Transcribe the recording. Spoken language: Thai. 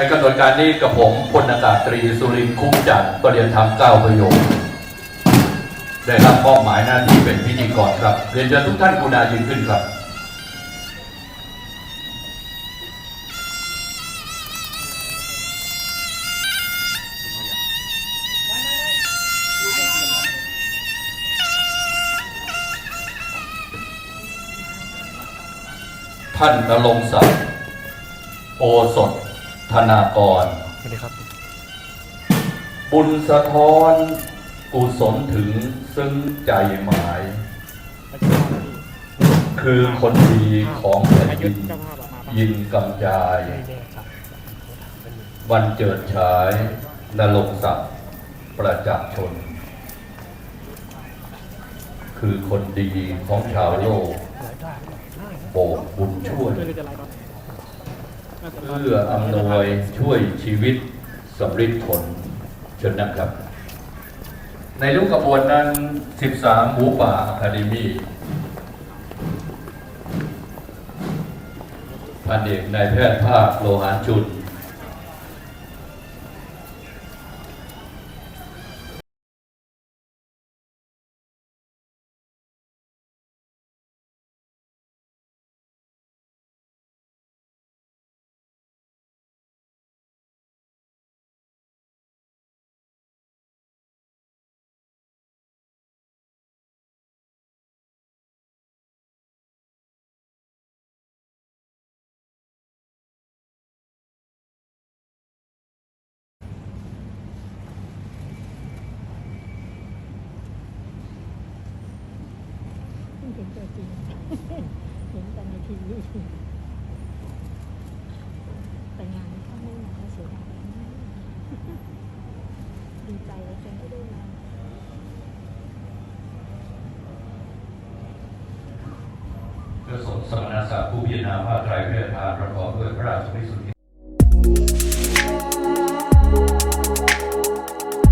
ในกำหนดการนี้กับผมพลอากาศตรีสุรินคุ้มจันทร์ประเรียนธรรมเก้าประโยคได้รับมอบหมายหน้าที่เป็นพิธีกรครับ เรียนเชิญทุกท่านกุณายืนขึ้นครับท่านนรงศักดิ์โอสถ ธนากร สวัสดีครับ บุญสะท้อนกุศลถึงซึ้งใจหมาย คือคนดีของแผ่นดินยินกำจาย วันเจิดฉายนรงค์ศักดิ์ประจักษ์ชน คือคนดีของชาวโลก โบกบุญช่วย เพื่ออำนวยช่วยชีวิตสำริดผลเชิญนะครับ ในลูกกระบวนนั้น 13 หมูป่าอะคาเดมี่พันเอกนายแพทย์ภาคโลหารชุน พิ่งเห็นตัวจริง เห็นแต่ในทีวีแต่งานนี้เข้าไม่มาเสียดายมากดีใจเลยจนไม่ได้มาเพื่อสมสมณศักดิ์ผู้พิจารณาภาไตรเพศทานประกอบด้วยพระรา